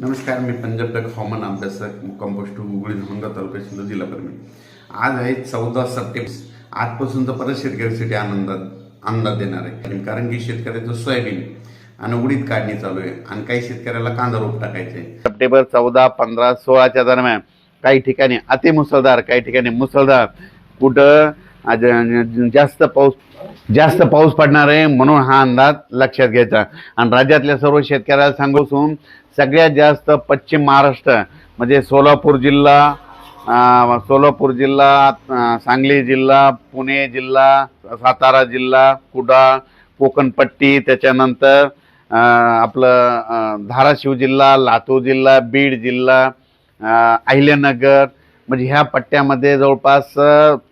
नमस्कार मी पंजाब तक हवामान अभ्यासक मुक्काम पोस्ट हुगळी धोंडा तालुका सिंधू जिल्हा परमी आज आहे चौदा सप्टेंबर. आजपासून तर परत शेतकऱ्यांसाठी आनंदात अंदाज देणार आहे. कारण की शेतकऱ्याचं सोयाबीन आणि उडीद काढणी चालू आहे आणि काही शेतकऱ्याला कांदा रोप टाकायचे. सप्टेंबर चौदा पंधरा सोळाच्या दरम्यान काही ठिकाणी अतिमुसळधार काही ठिकाणी मुसळधार. कुठं जास्त पाऊस जास्त पाऊस पडणार आहे म्हणून हा अंदाज लक्षात घ्यायचा. आणि राज्यातल्या सर्व शेतकऱ्याला सांगून सगळ्यात जास्त पश्चिम महाराष्ट्र म्हणजे सोलापूर जिल्हा सोलापूर जिल्हा सांगली जिल्हा पुणे जिल्हा सातारा जिल्हा कुडाळ कोकणपट्टी त्याच्यानंतर आपलं धाराशिव जिल्हा लातूर जिल्हा बीड जिल्हा अहिल्यानगर म्हणजे ह्या पट्ट्यामध्ये जवळपास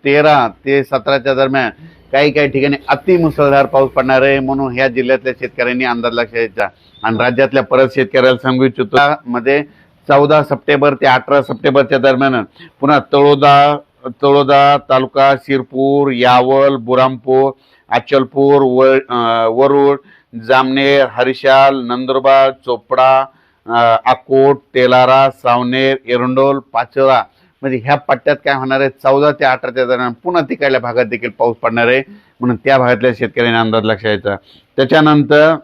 तेरा ते सतराच्या दरम्यान काही काही ठिकाणी अतिमुसळधार पाऊस पडणार आहे म्हणून ह्या जिल्ह्यातल्या शेतकऱ्यांनी अंदाज लक्षात घ्यायचा आणि राज्यातल्या परत शेतकऱ्याला सांगू इच्छितो मध्ये चौदा सप्टेंबर ते अठरा सप्टेंबरच्या दरम्यान पुन्हा तळोदा तळोदा तालुका शिरपूर यावल बुरामपूर अचलपूर व वरुड जामनेर हरिशाल नंदुरबार चोपडा अकोट तेलारा सावनेर एरंडोल पाचोरा म्हणजे ह्या पट्ट्यात काय होणार आहे? चौदा ते अठराच्या दरम्यान पुन्हा तिकडल्या भागात देखील पाऊस पडणार आहे. म्हणून त्या भागातल्या शेतकऱ्यांनी अंदाज लक्ष यायचा त्याच्यानंतर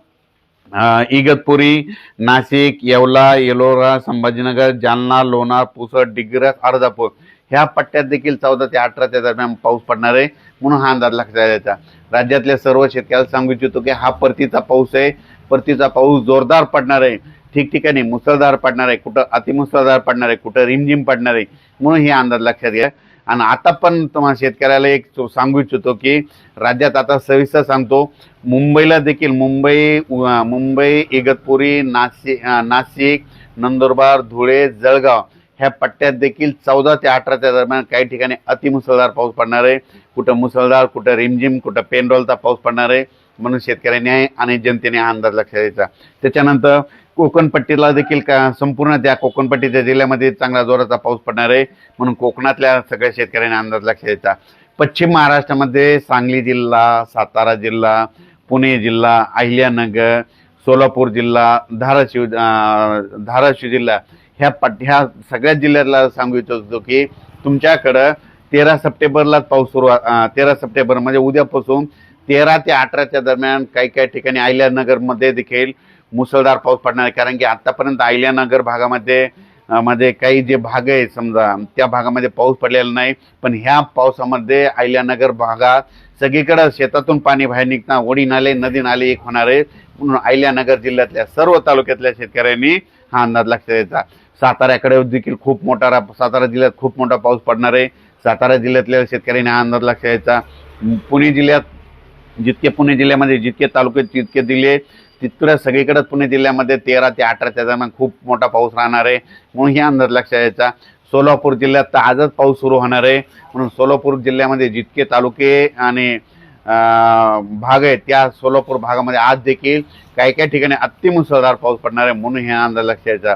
इगतपुरी नाशिक येवला येलोरा संभाजीनगर जालना लोणार पुसद डिग्रस अर्धापूर ह्या पट्ट्यात देखील चौदा ते अठराच्या दरम्यान पाऊस पडणार आहे. म्हणून हा अंदाज लक्षात द्यायचा राज्यातल्या सर्व शेतकऱ्याला सांगू इच्छितो की हा परतीचा पाऊस आहे. परतीचा पाऊस जोरदार पडणार आहे. ठिकठिकाणी मुसळधार पडणार आहे कुठं अतिमुसळधार पडणार आहे कुठं रिमझिम पडणार आहे म्हणून हे अंदाज लक्षात घ्या. आणि आता पण तुम्हाला शेतकऱ्याला एक सांगू इच्छितो की राज्यात आता सविस्तर सांगतो मुंबईला देखील मुंबई मुंबई इगतपुरी नाशिक नाशिक नंदुरबार धुळे जळगाव ह्या पट्ट्यात देखील चौदा ते अठराच्या दरम्यान काही ठिकाणी अतिमुसळधार पाऊस पडणार आहे. कुठं मुसळधार कुठं रिमझिम कुठं पेनरोलचा पाऊस पडणार आहे म्हणून शेतकऱ्यांनी आणि जनतेने हा अंदाज लक्षात द्यायचा त्याच्यानंतर कोकणपट्टीला देखील का संपूर्ण त्या कोकणपट्टीच्या जिल्ह्यामध्ये चांगला जोराचा पाऊस पडणार आहे. म्हणून कोकणातल्या सगळ्या शेतकऱ्यांनी अंदाज लक्ष द्यायचा पश्चिम महाराष्ट्रामध्ये सांगली जिल्हा सातारा जिल्हा पुणे जिल्हा अहिल्यानगर सोलापूर जिल्हा धाराशिव धाराशिव जिल्हा ह्या पट ह्या सगळ्या जिल्ह्यातला सांगू इच्छितो की तुमच्याकडं तेरा सप्टेंबरलाच पाऊस सुरू तेरा सप्टेंबर म्हणजे उद्यापासून तेरा ते अठराच्या दरम्यान काही काही ठिकाणी अहिल्यानगरमध्ये देखील मुसळधार पाऊस पडणार आहे. कारण की आतापर्यंत अहिल्यानगर भागामध्ये मध्ये काही जे भाग आहे समजा त्या भागामध्ये पाऊस पडलेला नाही. पण ह्या पावसामध्ये अहिल्यानगर भागात सगळीकडं शेतातून पाणी बाहेर निघता ओढी नाले नदी नाले एक होणार आहे म्हणून अहिल्यानगर जिल्ह्यातल्या सर्व तालुक्यातल्या शेतकऱ्यांनी हा अंदाज लक्षात द्यायचा साताऱ्याकडे देखील खूप मोठा सातारा जिल्ह्यात खूप मोठा पाऊस पडणार आहे. सातारा जिल्ह्यातल्या शेतकऱ्यांनी हा अंदाज लक्षात द्यायचा पुणे जिल्ह्यात जितके पुणे जिल्ह्यामध्ये जितके तालुके तितके दिले तितक्या सगळीकडं पुणे जिल्ह्यामध्ये तेरा ते अठराच्या दरम्यान खूप मोठा पाऊस राहणार आहे. म्हणून हे अंदाज लक्षात यायचा. सोलापूर जिल्ह्यात तर आजच पाऊस सुरू होणार आहे. म्हणून सोलापूर जिल्ह्यामध्ये जितके तालुके आणि भाग आहेत त्या सोलापूर भागामध्ये आज देखील काही काही ठिकाणी अतिमुसळधार पाऊस पडणार आहे. म्हणून हे अंदाज लक्षात यायचा.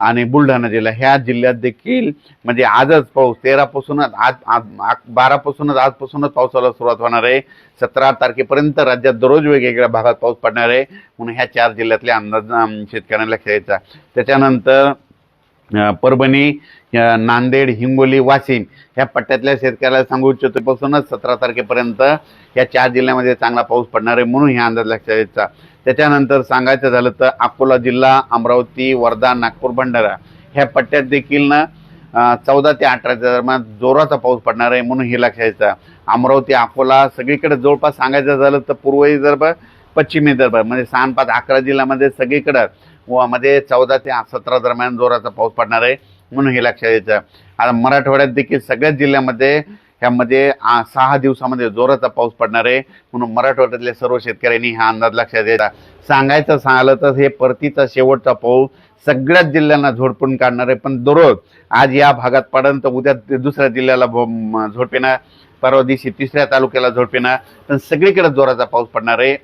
आणि बुलढाणा जिल्हा ह्या जिल्ह्यात देखील म्हणजे आजच पाऊस तेरापासूनच आज आज बारापासूनच आजपासूनच पावसाला सुरुवात होणार आहे. सतरा तारखेपर्यंत राज्यात दररोज वेगवेगळ्या भागात पाऊस पडणार आहे. म्हणून ह्या चार जिल्ह्यातले अंदाज शेतकऱ्यांना खेळायचा. त्याच्यानंतर परभणी नांदेड हिंगोली वाशिम ह्या पट्ट्यातल्या शेतकऱ्याला सांगू इच्छितो पासूनच सतरा तारखेपर्यंत या चार जिल्ह्यामध्ये चांगला पाऊस पडणार आहे म्हणून हे अंदाज लक्षात यायचा त्याच्यानंतर सांगायचं झालं तर अकोला जिल्हा अमरावती वर्धा नागपूर भंडारा ह्या पट्ट्यात देखील ना चौदा ते अठराच्या दरम्यान जोराचा पाऊस पडणार आहे म्हणून हे लक्षात यायचं अमरावती अकोला सगळीकडे जवळपास सांगायचं झालं तर पूर्व विदर्भ पश्चिम दरबार म्हणजे सहा पाच अकरा जिल्ह्यामध्ये सगळीकडं व मध्ये चौदा ते सतरा दरम्यान जोराचा पाऊस पडणार आहे म्हणून हे लक्षात यायचं आता मराठवाड्यात देखील सगळ्याच जिल्ह्यामध्ये ह्यामध्ये सहा दिवसामध्ये जोराचा पाऊस पडणार आहे म्हणून मराठवाड्यातल्या सर्व शेतकऱ्यांनी हा अंदाज लक्षात द्यायचा सांगायचं सांगलं तर हे परतीचा शेवटचा पाऊस सगळ्याच जिल्ह्यांना झोडपून काढणार आहे पण दररोज आज या भागात पडन तर उद्या दुसऱ्या जिल्ह्याला भ- परवा दिवशी तिसऱ्या तालुक्याला झोडपेना पण सगळीकडे जोराचा पाऊस पडणार आहे.